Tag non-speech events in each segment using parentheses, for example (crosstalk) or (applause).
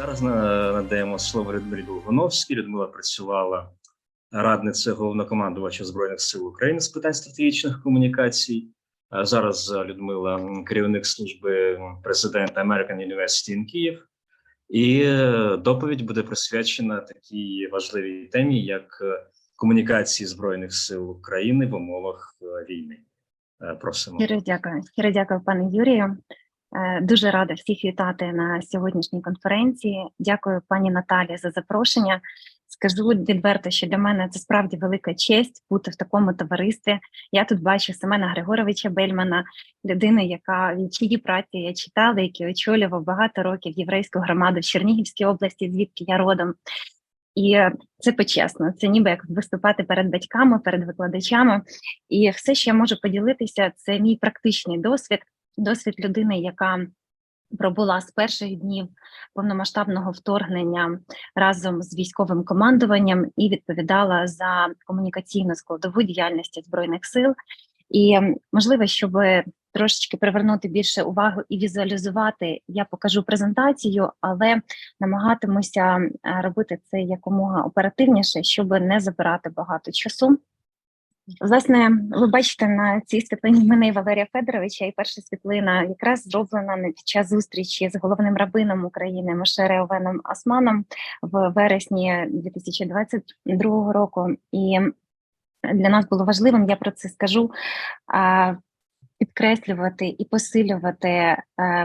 Зараз надаємо слово Людмилі Долгоновській. Людмила працювала радницею головнокомандувача Збройних сил України з питань стратегічних комунікацій. Зараз Людмила керівник служби президента American University in Київ. І доповідь буде присвячена такій важливій темі, як комунікації Збройних сил України в умовах е, війни. Е, Просимо. Щиро дякую. Щиро дякую, пане Юрію. Е, Дуже рада всіх вітати на сьогоднішній конференції. Дякую, пані Наталі, за запрошення. Скажу відверто, що для мене це справді велика честь бути в такому товаристві. Я тут бачу Семена Григоровича Бельмана, людину, яка від чиї праці я читала, який очолював багато років єврейську громаду в Чернігівській області, звідки я родом. І це почесно. Це ніби як виступати перед батьками, перед викладачами. І все, що я можу поділитися, це мій практичний досвід, досвід людини, яка пробула з перших днів повномасштабного вторгнення разом з військовим командуванням і відповідала за комунікаційну складову діяльності збройних сил. І можливо, щоб трошечки привернути більше увагу і візуалізувати, я покажу презентацію, але намагатимуся е, робити це якомога оперативніше, щоб не забирати багато часу. Власне, ви бачите на цій світлині мене і Валерія Федоровича, і перша світлина якраз зроблена на- під час зустрічі з головним рабином України Моше Реовеном Османом в вересні 2022 року. І для нас було важливим, я про це скажу. Підкреслювати і посилювати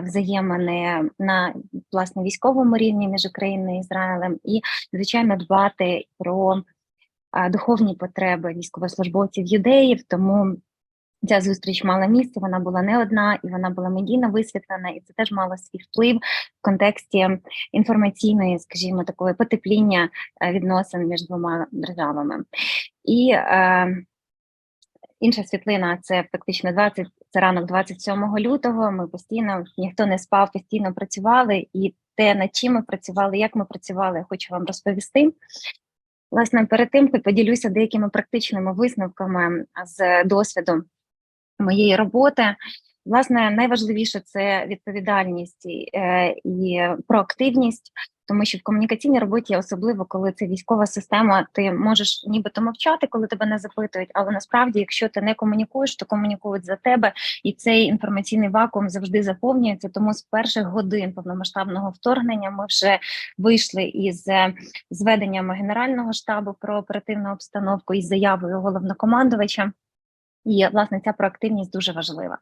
взаємини на власне військовому рівні між Україною і Ізраїлем, і звичайно дбати про духовні потреби військовослужбовців юдеїв. Тому ця зустріч мала місце. Вона була не одна, і вона була медійно висвітлена, і це теж мало свій вплив в контексті інформаційної, скажімо, такої потепління е, відносин між двома державами. І е, інша світлина це фактично 20, це ранок 27 лютого. Ми постійно ніхто не спав, постійно працювали, і те, над чим ми працювали, як ми працювали, я хочу вам розповісти. Власне, перед тим поділюся деякими практичними висновками з досвіду моєї роботи. Власне, найважливіше це відповідальність і, е, проактивність, тому що в комунікаційній роботі, особливо коли це військова система, ти можеш нібито мовчати, коли тебе не запитують, але насправді, якщо ти не комунікуєш, то комунікують за тебе, і цей інформаційний вакуум завжди заповнюється. Тому з перших годин повномасштабного вторгнення ми вже вийшли із е, зведеннями Генерального штабу про оперативну обстановку із заявою головнокомандувача. І власне ця проактивність дуже важлива.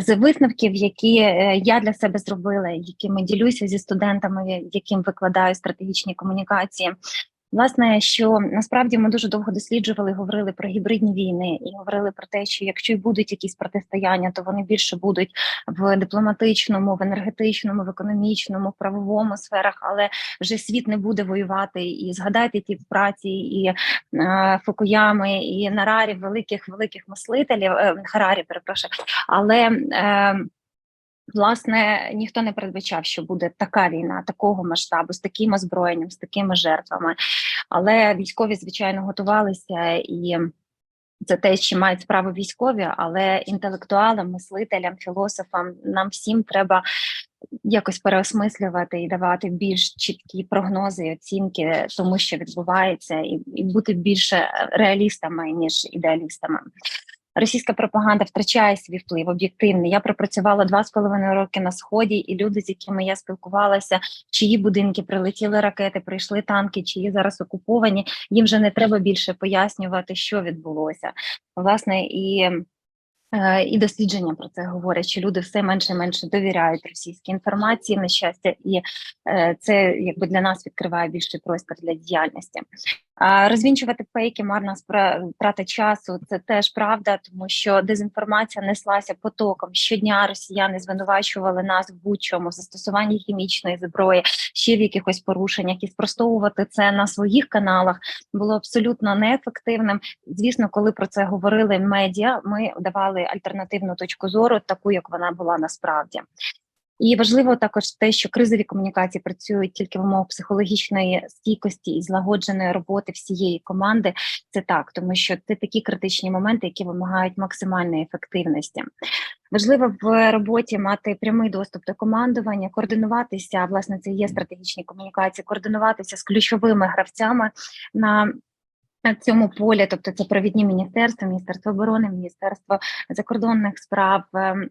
З висновків, які е, я для себе зробила, якими ділюся зі студентами, яким викладаю стратегічні комунікації. Власне, що насправді ми дуже довго досліджували, говорили про гібридні війни і говорили про те, що якщо й будуть якісь протистояння, то вони більше будуть в дипломатичному, в енергетичному, в економічному, в правовому сферах, але вже світ не буде воювати. І згадайте ті праці і е, Фукуями, і Нарарі, великих великих мислителів, е, Харарі, перепрошую, але е, власне ніхто не передбачав, що буде така війна, такого масштабу, з таким озброєнням, з такими жертвами. Але військові, звичайно, готувалися і. Це те, чим мають справу військові, але інтелектуалам, мислителям, філософам нам всім треба якось переосмислювати і давати більш чіткі прогнози і оцінки тому, що відбувається, і, і бути більше реалістами ніж ідеалістами. Російська пропаганда втрачає свій вплив об'єктивний. Я пропрацювала два з половиною роки на сході, і люди, з якими я спілкувалася, чиї будинки прилетіли ракети, прийшли танки, чиї зараз окуповані. Їм вже не треба більше пояснювати, що відбулося. Власне, і Е, І дослідження про це говорять, що люди все менше і менше довіряють російській інформації, на щастя, і е, це якби для нас відкриває більший простір для діяльності. Розвінчувати фейки, марна втрата часу. Це теж правда, тому що дезінформація неслася потоком. Щодня росіяни звинувачували нас в будь-чому застосуванні хімічної зброї, ще в якихось порушеннях, і спростовувати це на своїх каналах було абсолютно неефективним. Звісно, коли про це говорили медіа, ми давали альтернативну точку зору, таку як вона була насправді. І важливо також те, що кризові комунікації працюють тільки в умовах психологічної стійкості і злагодженої роботи всієї команди. Це так, тому що це такі критичні моменти, які вимагають максимальної ефективності. Важливо в роботі мати прямий доступ до командування, координуватися. Власне, це є стратегічні комунікації, координуватися з ключовими гравцями на на цьому полі, тобто це провідні міністерства, Міністерство оборони, Міністерство закордонних справ, ем,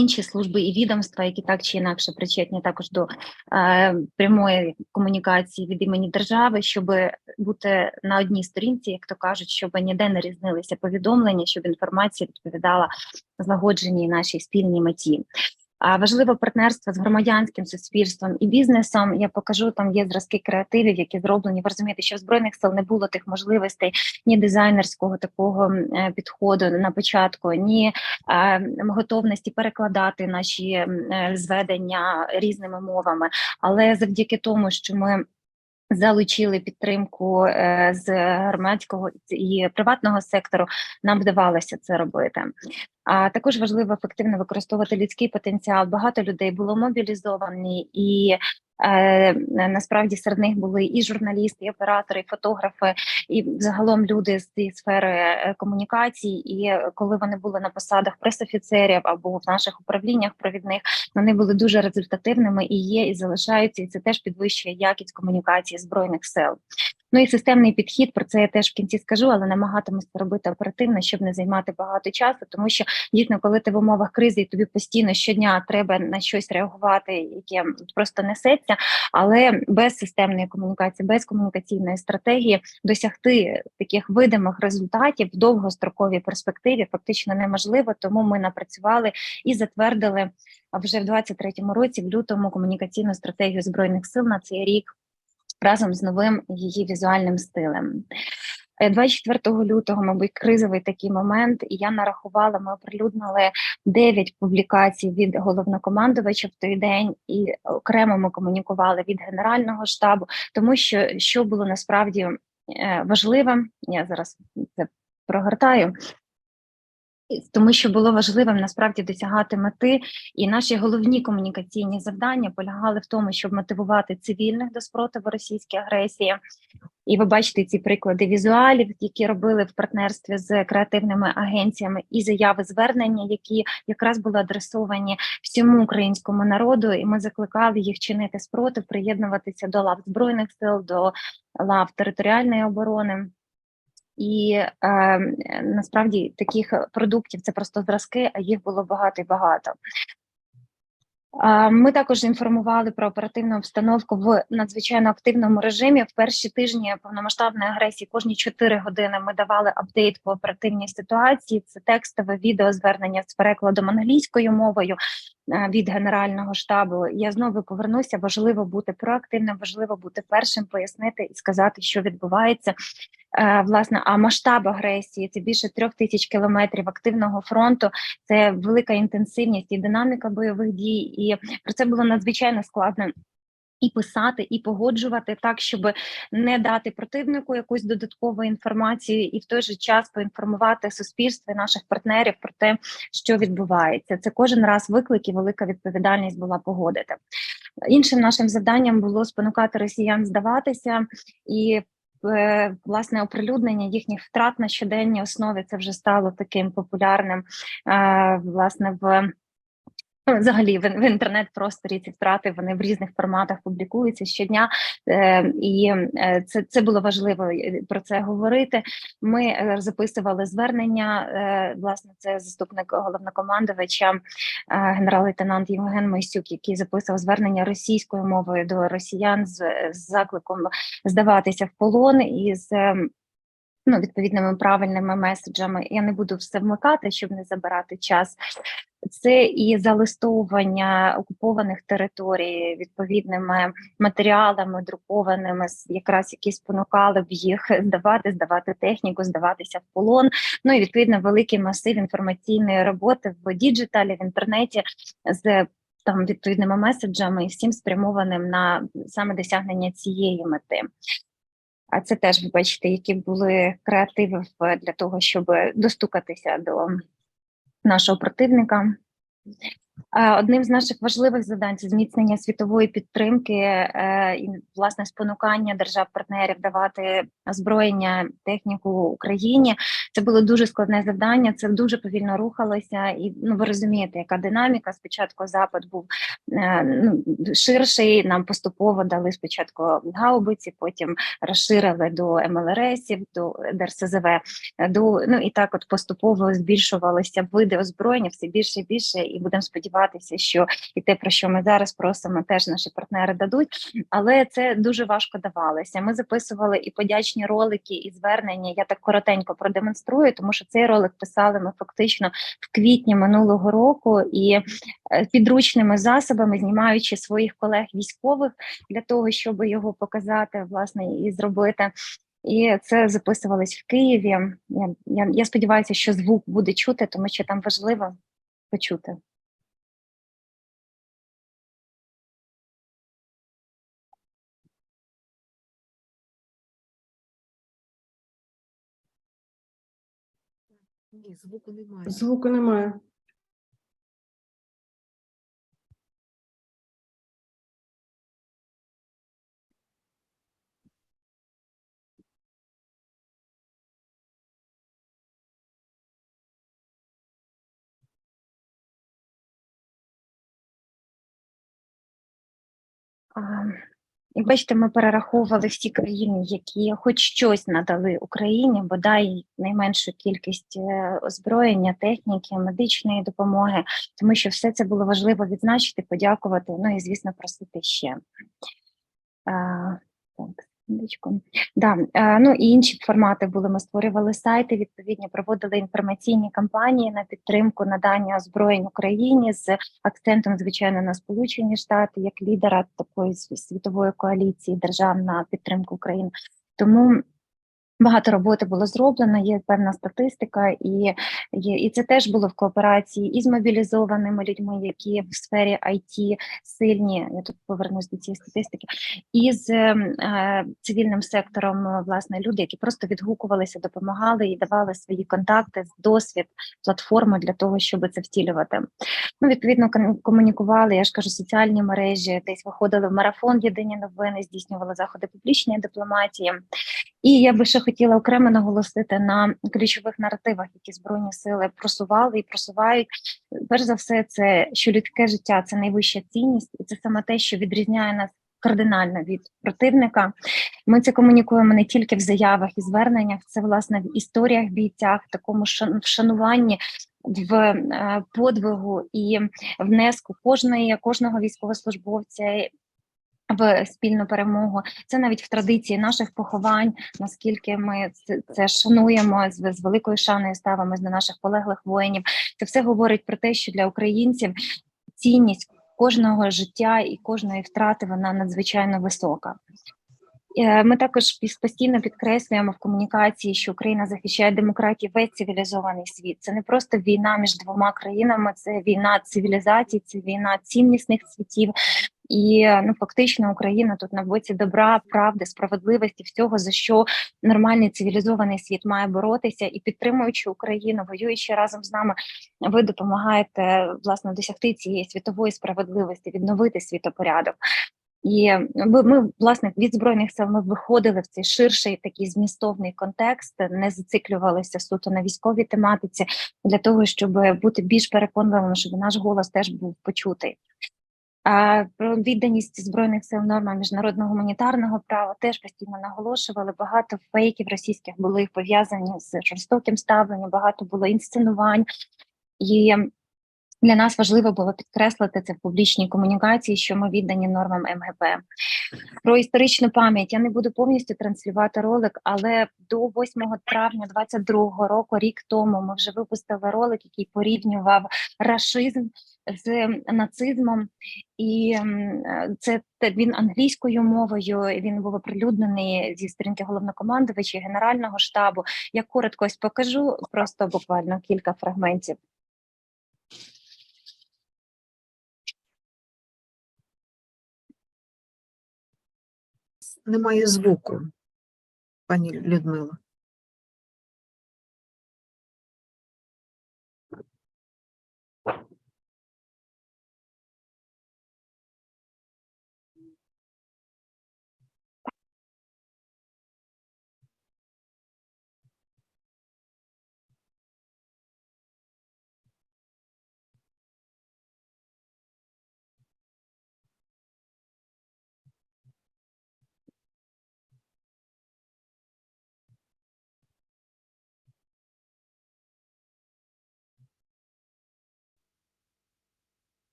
інші служби і відомства, які так чи інакше причетні також до е, прямої комунікації від імені держави, щоб бути на одній сторінці, як то кажуть, щоб ніде не різнилися повідомлення, щоб інформація відповідала злагодженій нашій спільній меті. Важливо партнерство з громадянським суспільством і бізнесом. Я покажу там є зразки креативів, які зроблені. Ви розумієте, що в збройних сил не було тих можливостей ні дизайнерського такого е, підходу на початку, ні е, готовності перекладати наші е, зведення різними мовами. Але завдяки тому, що ми залучили підтримку е, з громадського і приватного сектору, нам вдавалося це робити. А також важливо ефективно використовувати людський потенціал. Багато людей було мобілізовані, і насправді серед них були і журналісти, і оператори, і фотографи, і загалом люди з цієї сфери е, комунікацій. І коли вони були на посадах пресофіцерів або в наших управліннях провідних, вони були дуже результативними і є, і залишаються. І це теж підвищує якість комунікації збройних сил. Ну і системний підхід про це я теж в кінці скажу, але намагатимуся робити оперативно, щоб не займати багато часу, тому що дійсно, коли ти в умовах кризи і тобі постійно щодня треба на щось реагувати, яке просто несеться, але без системної комунікації, без комунікаційної стратегії досягти таких видимих результатів в довгостроковій перспективі фактично неможливо. Тому ми напрацювали і затвердили вже в 23-му році в лютому комунікаційну стратегію збройних сил на цей рік разом з новим її візуальним стилем. Е, 24 лютого, мабуть, кризовий такий момент, і я нарахувала, ми оприлюднили 9 публікацій від головнокомандувача в той день, і окремо ми комунікували від Генерального штабу, тому що що було насправді е, важливим, я зараз це прогортаю. Тому що було важливим насправді досягати мети, і наші головні комунікаційні завдання полягали в тому, щоб мотивувати цивільних до спротиву російській агресії. І ви бачите ці приклади візуалів, які робили в партнерстві з креативними агенціями, і заяви звернення, які якраз були адресовані всьому українському народу. І ми закликали їх чинити спротив, приєднуватися до лав збройних сил, до лав територіальної оборони. І е, насправді таких продуктів це просто зразки, а їх було багато і багато. Е, Ми також інформували про оперативну обстановку в надзвичайно активному режимі. В перші тижні повномасштабної агресії кожні 4 години ми давали апдейт по оперативній ситуації. Це текстове відео звернення з перекладом англійською мовою е, від генерального штабу. Я знову повернуся. Важливо бути проактивним, важливо бути першим, пояснити і сказати, що відбувається. Е, Власне, а масштаб агресії це більше трьох тисяч кілометрів активного фронту. Це велика інтенсивність і динаміка бойових дій. І про це було надзвичайно складно. І писати, і погоджувати так, щоб не дати противнику якусь додаткову інформацію, і в той же час поінформувати суспільство і наших партнерів про те, що відбувається. Це кожен раз виклик і велика відповідальність була погодити. Іншим нашим завданням було спонукати росіян здаватися і е, власне оприлюднення їхніх втрат на щоденній основі це вже стало таким популярним е, власне в. Взагалі, в, в інтернет-просторі ці втрати вони в різних форматах публікуються щодня, е, і е, це це було важливо е, про це говорити. Ми е, записували звернення. Е, власне, це заступник головнокомандувача, е, генерал-лейтенант Євген Мойсюк, який записував звернення російською мовою до росіян з, з закликом здаватися в полон і з. Ну, відповідними правильними меседжами я не буду все вмикати, щоб не забирати час. Це і залистовування окупованих територій відповідними матеріалами, друкованими, якраз які спонукали б їх здавати, здавати техніку, здаватися в полон. Ну і відповідно великий масив інформаційної роботи в діджиталі, в інтернеті з там відповідними меседжами і всім спрямованим на саме досягнення цієї мети. А це теж ви бачите, які були креативи для того, щоб достукатися до нашого противника. Е, Одним з наших важливих завдань це зміцнення світової підтримки е, і власне спонукання держав-партнерів давати озброєння техніку Україні. Це було дуже складне завдання. Це дуже повільно рухалося, і ну ви розумієте, яка динаміка. Спочатку запит був е, ну, ширший. Нам поступово дали спочатку гаубиці, потім розширили до МЛРСів, до ДРСЗВ. До ну і так, от поступово збільшувалися види озброєння все більше і більше, і будемо сподіватися, що і те, про що ми зараз просимо, теж наші партнери дадуть. Але це дуже важко давалося. Ми записували і подячні ролики, і звернення. Я так коротенько продемонструю, тому що цей ролик писали ми фактично в квітні минулого року і е, підручними засобами, знімаючи своїх колег військових для того, щоб його показати, власне, і зробити. І це записувалось в Києві. Я, я, я сподіваюся, що звук буде чути, тому що там важливо почути. Ні, звуку немає. Звуку немає. А, Як бачите, ми перераховували всі країни, які хоч щось надали Україні, бодай найменшу кількість е, озброєння, техніки, медичної допомоги, тому що все це було важливо відзначити, подякувати. Ну і звісно, просити ще. Uh. Да, е, ну і інші формати були. Ми створювали сайти, відповідні проводили інформаційні кампанії на підтримку надання озброєнь Україні з акцентом, звичайно, на Сполучені Штати як лідера такої світової коаліції держав на підтримку України. Тому багато роботи було зроблено. Є певна статистика, і, є, і це теж було в кооперації із мобілізованими людьми, які в сфері IT сильні. Я тут повернусь до цієї статистики, і з е, цивільним сектором, е, власне, люди, які просто відгукувалися, допомагали і давали свої контакти, досвід, платформи для того, щоб це втілювати. Ну, відповідно, комунікували, я ж кажу, соціальні мережі, десь виходили в марафон Єдині новини, здійснювали заходи публічної дипломатії. І я би ще хотіла окремо наголосити на ключових наративах, які збройні сили просували і просувають. Перш за все, це що людське життя це найвища цінність, і це саме те, що відрізняє нас кардинально від противника. Ми це комунікуємо не тільки в заявах і зверненнях, це власне в історіях бійцях, в такому вшануванні. В е, подвигу і внеску кожної кожного військовослужбовця в спільну перемогу. Це навіть в традиції наших поховань, наскільки ми це, шануємо з, з великою шаною ставимось до наших полеглих воїнів. Це все говорить про те, що для українців цінність кожного життя і кожної втрати вона надзвичайно висока. Е, Ми також постійно підкреслюємо в комунікації, що Україна захищає демократію весь цивілізований світ. Це не просто війна між двома країнами, це війна цивілізацій, це війна ціннісних світів. І е, ну фактично Україна тут на боці добра, правди, справедливості, всього за що нормальний цивілізований світ має боротися і підтримуючи Україну, воюючи разом з нами, ви допомагаєте власне досягти цієї світової справедливості, відновити світопорядок. І ми, ми власне від збройних сил ми виходили в цей ширший такий змістовний контекст, не зациклювалися суто на військовій тематиці для того, щоб бути більш переконливими, щоб наш голос теж був почутий. Про відданість збройних сил нормам міжнародного гуманітарного права теж постійно наголошували. Багато фейків російських були пов'язані з жорстоким ставленням, багато було інсценувань. І для нас важливо було підкреслити це в публічній комунікації, що ми віддані нормам МГП. Про історичну пам'ять я не буду повністю транслювати ролик, але до 8 травня 22 року, рік тому, ми вже випустили ролик, який порівнював рашизм з нацизмом, і це він англійською мовою. Він був оприлюднений зі сторінки головнокомандувача генерального штабу. Я коротко ось покажу, просто буквально кілька фрагментів. Немає звуку, пані Людмила.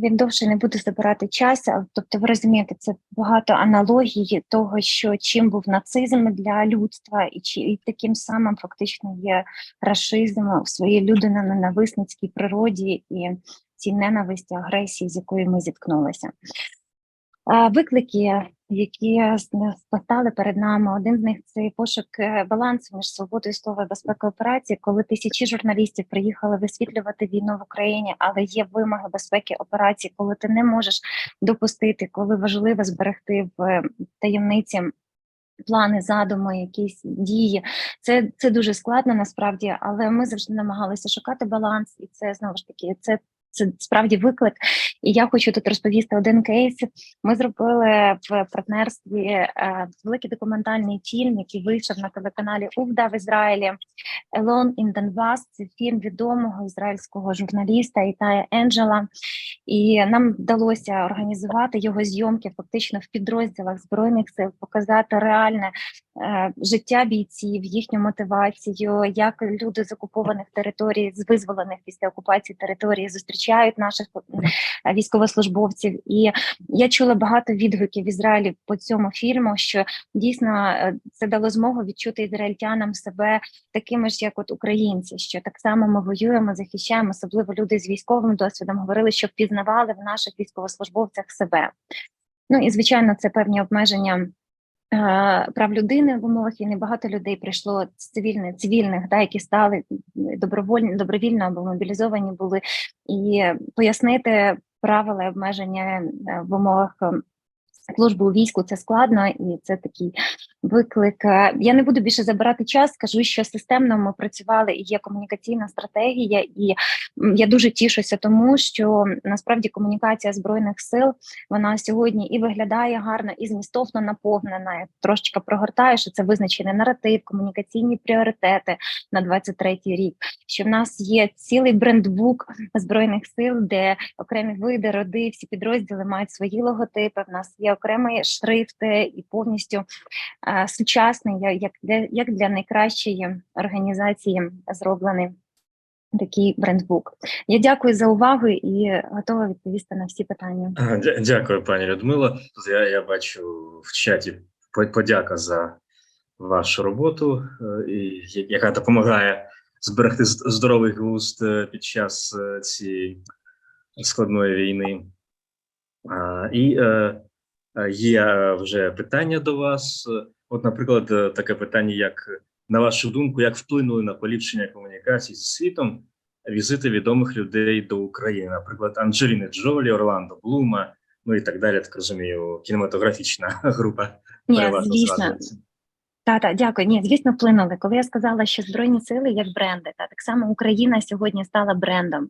Він довше не буде забирати час. Тобто, ви розумієте, це багато аналогії того, що чим був нацизм для людства, і чи і таким самим фактично є рашизм в своїй нависницькій природі і цій ненависті, агресії, з якою ми зіткнулися. Виклики, які с- постали перед нами, один з них це пошук е, балансу між свободою слова і безпекою операції, коли тисячі журналістів приїхали висвітлювати війну в Україні, але є вимоги безпеки операції, коли ти не можеш допустити, коли важливо зберегти в е, таємниці. Плани, задуми, якісь дії, це, це дуже складно насправді, але ми завжди намагалися шукати баланс, і це знову ж таки це, це справді виклик. І я хочу тут розповісти один кейс. Ми зробили в партнерстві е, великий документальний фільм, який вийшов на телеканалі Увда в Ізраїлі. Alone in Donbass. Це фільм відомого ізраїльського журналіста Ітая Енджела. І нам вдалося організувати його зйомки фактично в підрозділах збройних сил, показати реальне е, життя бійців, їхню мотивацію, як люди з окупованих територій, з визволених після окупації території зустрічають наших е, військовослужбовців. І я чула багато відгуків в Ізраїлі по цьому фільму, що дійсно е, це дало змогу відчути ізраїльтянам себе такими ж, як от українці, що так само ми воюємо, захищаємо, особливо люди з військовим досвідом говорили, що впізнавали в наших військовослужбовцях себе. Ну і звичайно, це певні обмеження. Прав людини в умовах війни. Багато людей прийшло з цивільних цивільних, да, які стали добровольні, добровільно або мобілізовані були, і пояснити правила обмеження е, в умовах служби у війську це складно, і це такий виклик. Е, Я не буду більше забирати час. Скажу, що системно ми працювали і є комунікаційна стратегія, і я дуже тішуся тому, що насправді комунікація збройних сил вона сьогодні і виглядає гарно, і змістовно наповнена. Трошечки прогортаю, що це визначений наратив, комунікаційні пріоритети на 23-й рік. Що в нас є цілий брендбук збройних сил, де окремі види, роди, всі підрозділи мають свої логотипи. В нас є окремий шрифт і повністю сучасний, як для як для найкращої організації зроблений такий брендбук. Я дякую за увагу і готова відповісти на всі питання. Дякую, пані Людмила. Я, я бачу в чаті по- подяка за вашу роботу, е, яка допомагає зберегти здоровий глузд е, під час е, цієї складної війни. І є вже питання до вас. От, наприклад, е, таке питання, як на вашу думку, як вплинули на поліпшення комунікацій зі світом візити відомих людей до України, наприклад, Анджеліни Джолі, Орландо Блума, ну і так далі. Так розумію, кінематографічна (laughs) група. Ні, звісно, згадується. Та, та, дякую. Ні, звісно, вплинули. Коли я сказала, що збройні сили як бренди, та так само Україна сьогодні стала брендом.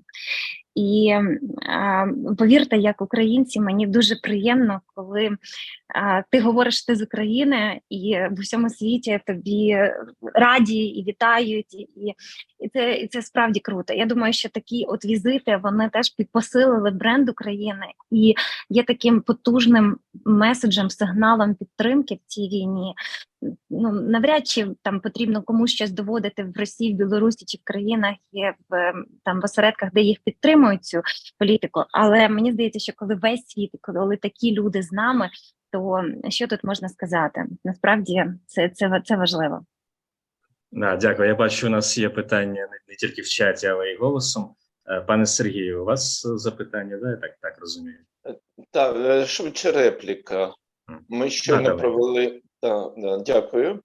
І а, повірте, як українці, мені дуже приємно, коли а, ти говориш ти з України, і в усьому світі тобі раді і вітають, і, і це і це справді круто. Я думаю, що такі от візити вони теж підпосилили бренд України і є таким потужним меседжем, сигналом підтримки в цій війні ну навряд чи там потрібно комусь щось доводити в Росії, в Білорусі чи в країнах є в ем, там в осередках, де їх підтримують цю політику. Але мені здається, що коли весь світ, коли такі люди з нами, то що тут можна сказати? Насправді це це, це важливо. Да, дякую. Я бачу, у нас є питання не, не тільки в чаті, але й голосом. Е, Пане Сергію, у вас запитання, да? Я так, так розумію. Так, е, швидше репліка. Ми щойно провели. Так, да, дякую.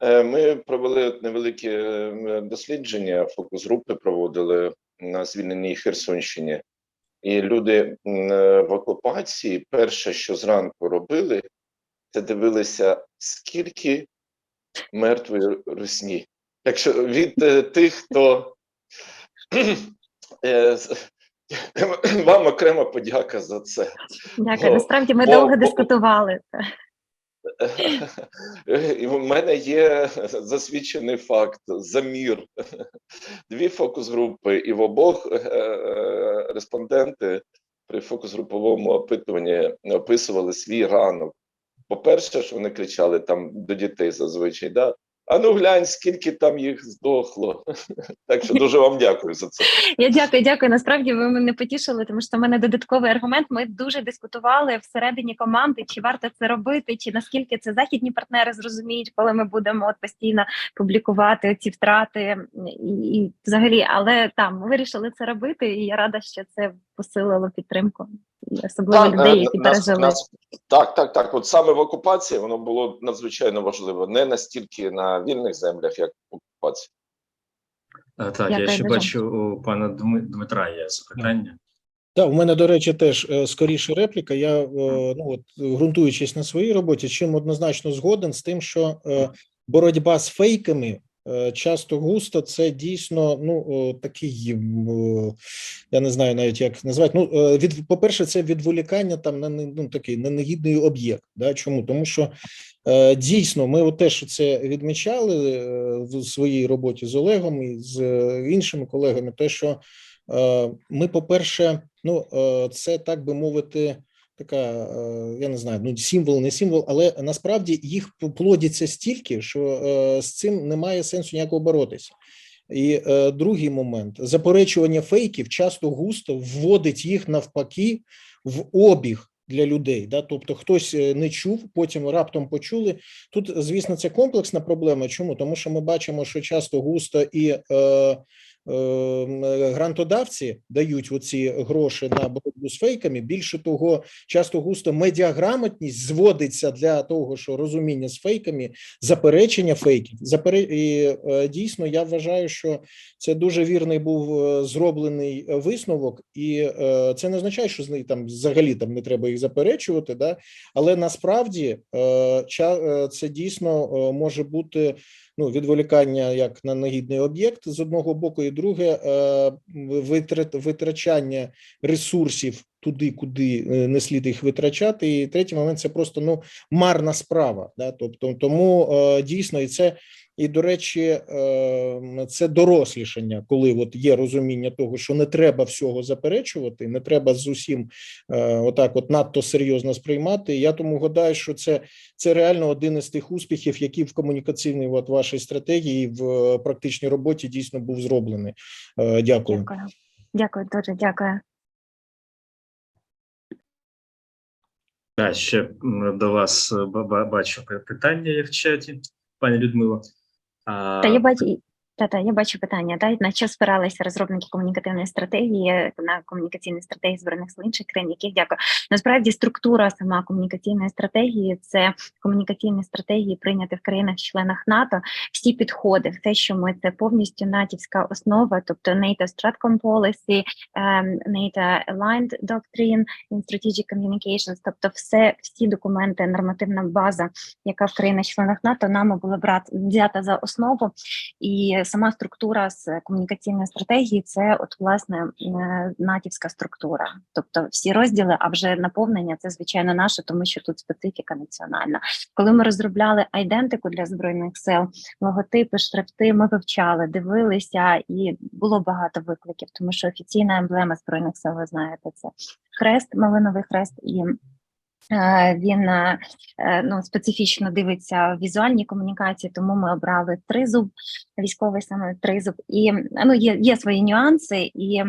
Е, Ми провели невелике дослідження, фокус-групи проводили на звільненій Херсонщині. І люди е, в окупації перше, що зранку робили, це дивилися, скільки мертвої русні. Якщо від е, тих, хто вам окрема подяка за це. Дякую. Насправді ми довго дискутували. (laughs) І в мене є засвідчений факт замір. Дві фокус-групи, і в обох е, е, респонденти при фокус-груповому опитуванні описували свій ранок. По-перше, що вони кричали там до дітей зазвичай, да? А ну глянь, скільки там їх здохло. (laughs) Так що дуже вам дякую за це. Я дякую, дякую. Насправді ви мене потішили, тому що в мене додатковий аргумент. Ми дуже дискутували всередині команди, чи варто це робити, чи наскільки це західні партнери зрозуміють, коли ми будемо от постійно публікувати ці втрати і, і взагалі. Але там ми вирішили це робити, і я рада, що це посилило підтримку, і особливо Так, людей, е, які нас- пережили. нас- так, так, так. От саме в окупації воно було надзвичайно важливо. Не настільки на вільних землях, як в окупації. Е, Так, я Дякую ще бачу у пана Дми- Дмитра є запитання. Так, у мене, до речі, теж е, скоріше репліка. Я е, ну от ґрунтуючись на своїй роботі, чим однозначно згоден з тим, що е, боротьба з фейками е, часто густо це дійсно ну такий, я не знаю навіть як назвати. Ну е, від по-перше, це відволікання там на ну, такий на негідний об'єкт. Да? Чому? Тому що е, дійсно ми теж це відмічали е, в своїй роботі з Олегом і з е, іншими колегами. Те, що Е, Ми, по-перше, ну е, це так би мовити, така е, я не знаю, ну символ, не символ, але насправді їх плодиться стільки, що е, з цим немає сенсу ніякого боротися. І е, другий момент заперечування фейків часто густо вводить їх навпаки в обіг для людей. Да? Тобто хтось не чув, потім раптом почули. Тут, звісно, це комплексна проблема. Чому? Тому що ми бачимо, що часто густо і е, грантодавці дають оці гроші на боротьбу з фейками. Більше того, часто густо медіаграмотність зводиться для того, що розуміння з фейками, заперечення фейків. Запере... І е, дійсно я вважаю, що це дуже вірний був е, зроблений е, висновок, і е, це не означає, що з них там взагалі там не треба їх заперечувати. Да? Але насправді е, е, це дійсно е, може бути ну, відволікання як на нагідний об'єкт з одного боку, і друге е, витрачання ресурсів туди, куди е, не слід їх витрачати. І третій момент це просто ну марна справа. Да? Тобто, тому е, дійсно, і це. І до речі, е, це дорослішання, коли от є розуміння того, що не треба всього заперечувати, не треба з усім е, отак, от надто серйозно сприймати. Я тому гадаю, що це це реально один із тих успіхів, які в комунікаційній от вашій стратегії в е, практичній роботі дійсно був зроблений. Дякую. Дякую. Дякую, дуже дякую. Так, ще до вас ба- ба- бачу питання є в чаті, пані Людмило. А, Та я бачу, та, та, я бачу питання, да, на що спиралися розробники комунікативної стратегії на комунікаційні стратегії збройних сил інших країн, яких дякую. Насправді структура сама комунікаційної стратегії це комунікаційні стратегії прийняті в країнах-членах НАТО. Всі підходи, все, що ми це повністю натівська основа, тобто NATO Stratcom Policy, ем, NATO Aligned Doctrine in Strategic Communications, тобто все, всі документи, нормативна база, яка в країнах-членах НАТО нами була брат взята за основу. І сама структура з комунікаційної стратегії це от власне натівська структура, тобто всі розділи, а вже наповнення це звичайно наше, тому що тут специфіка національна. Коли ми розробляли айдентику для збройних сил, логотипи, шрифти, ми вивчали, дивилися, і було багато викликів, тому що офіційна емблема збройних сил, ви знаєте, це хрест, малиновий хрест і. Е, Він е, е, ну специфічно дивиться в візуальній комунікації, тому ми обрали тризуб, військовий саме тризуб. І ну є, є свої нюанси, і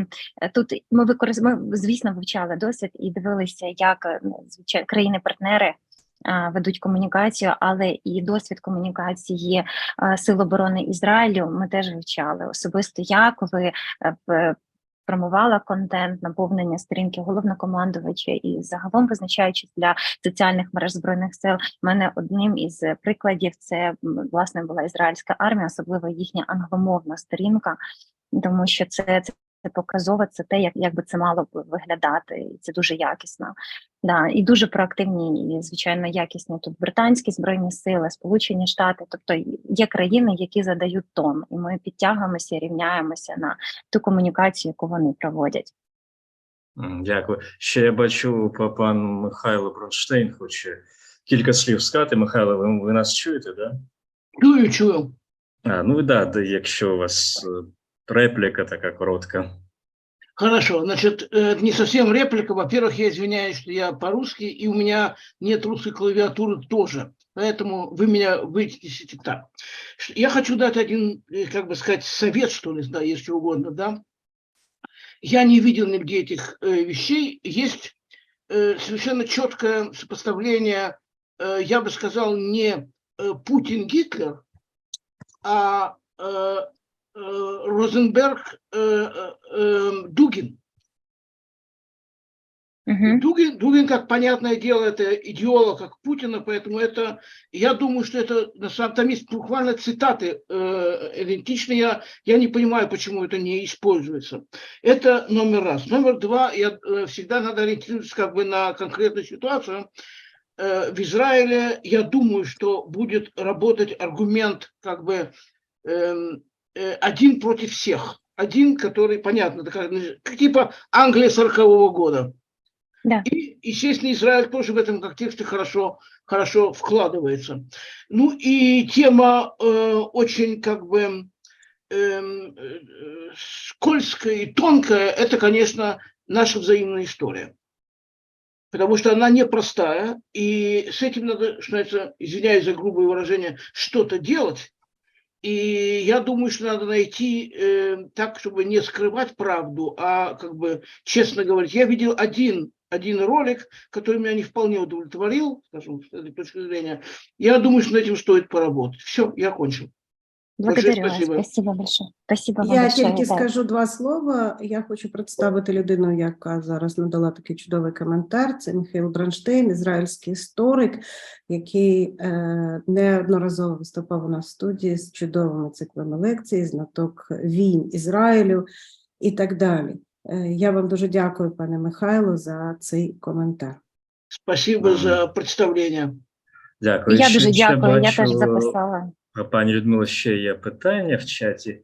тут ми використ... звісно, вивчали досвід і дивилися, як ну, звичайно країни-партнери. Ведуть комунікацію, але і досвід комунікації Сил оборони Ізраїлю ми теж вивчали особисто, як ви в- промувала контент, наповнення сторінки головнокомандувача і загалом визначаючись для соціальних мереж збройних сил. У мене одним із прикладів це власне була ізраїльська армія, особливо їхня англомовна сторінка, тому що це. Це показово, це те, як, як би це мало б виглядати, і це дуже якісно. Да, і дуже проактивні, і звичайно якісні тут британські збройні сили, Сполучені Штати. Тобто є країни, які задають тон, і ми підтягуємося, рівняємося на ту комунікацію, яку вони проводять. Дякую. Ще я бачу, пан Михайло Бронштейн хоче кілька слів сказати. Михайло, ви, ви нас чуєте, да? Чую, чую. А, ну да, да, якщо у вас е, репліка така коротка. Хорошо, значит, э, не совсем реплика. Во-первых, я извиняюсь, что я по-русски, и у меня нет русской клавиатуры тоже. Поэтому вы меня вычтите так. Я хочу дать один, э, как бы сказать, совет, что ли, да, если угодно, да. Я не видел нигде этих э, вещей. Есть э, совершенно четкое сопоставление, э, я бы сказал, не э, Путин-Гитлер, а Розенберг э, э, э, Дугин. Мгм. Дугин, Дугин, как понятное дело, это идеолог, как Путина, поэтому это, я думаю, что это, на самом там есть буквально цитаты э, идентичные, я, я не понимаю, почему это не используется. Это номер раз. Номер два, я, э, всегда надо ориентироваться как бы на конкретную ситуацию. Э, в Израиле, я думаю, что будет работать аргумент как бы эм, э, один против всех. Один, который, понятно, ну, как типа Англия 40 года. Да. И, естественно, Израиль тоже в этом контексте хорошо, хорошо вкладывается. Ну и тема э, очень как бы эм, э, скользкая и тонкая, это, конечно, наша взаимная история. Потому что она непростая, и с этим надо, что называется, извиняюсь за грубое выражение, что-то делать. И я думаю, что надо найти э, так, чтобы не скрывать правду, а как бы честно говорить. Я видел один, один ролик, который меня не вполне удовлетворил, скажем, с этой точки зрения. Я думаю, что над этим стоит поработать. Все, я кончил. Благодарю вас. спасибо. Спасибо большое. Спасибо вам Я большое. тільки да. скажу два слова. Я хочу представити людину, яка зараз надала такий чудовий коментар. Це Михайло Бранштейн, ізраїльський історик, який е, неодноразово виступав у нас в студії з чудовими циклами лекцій, знаток війн Ізраїлю і так далі. Е, я вам дуже дякую, пане Михайло, за цей коментар. Спасибо за представление. Дякую. Я дуже дякую. Я теж записала. А, Пані Людмила, ще є питання в чаті,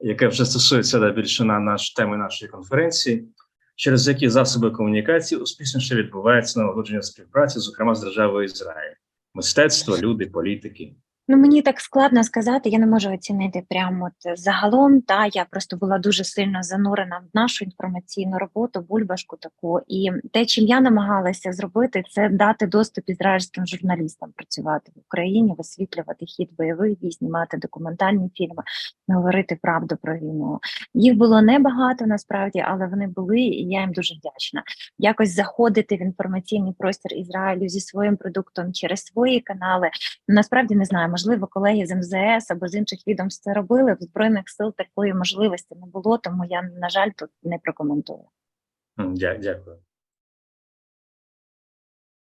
яке вже стосується да, більше на наш теми нашої конференції. Через які засоби комунікації успішніше відбувається налагодження співпраці, зокрема з державою Ізраїль, мистецтво, люди, політики. Ну мені так складно сказати, я не можу оцінити прямо от загалом. Та я просто була дуже сильно занурена в нашу інформаційну роботу, бульбашку таку. І те, чим я намагалася зробити, це дати доступ ізраїльським журналістам працювати в Україні, висвітлювати хід бойових дій, знімати документальні фільми, говорити правду про війну. Їх було небагато насправді, але вони були, і я їм дуже вдячна. Якось заходити в інформаційний простір Ізраїлю зі своїм продуктом через свої канали. Насправді не знаю, можливо, колеги з МЗС або з інших відомств це робили. В збройних сил такої можливості не було, тому я на жаль тут не прокоментую. Дякую.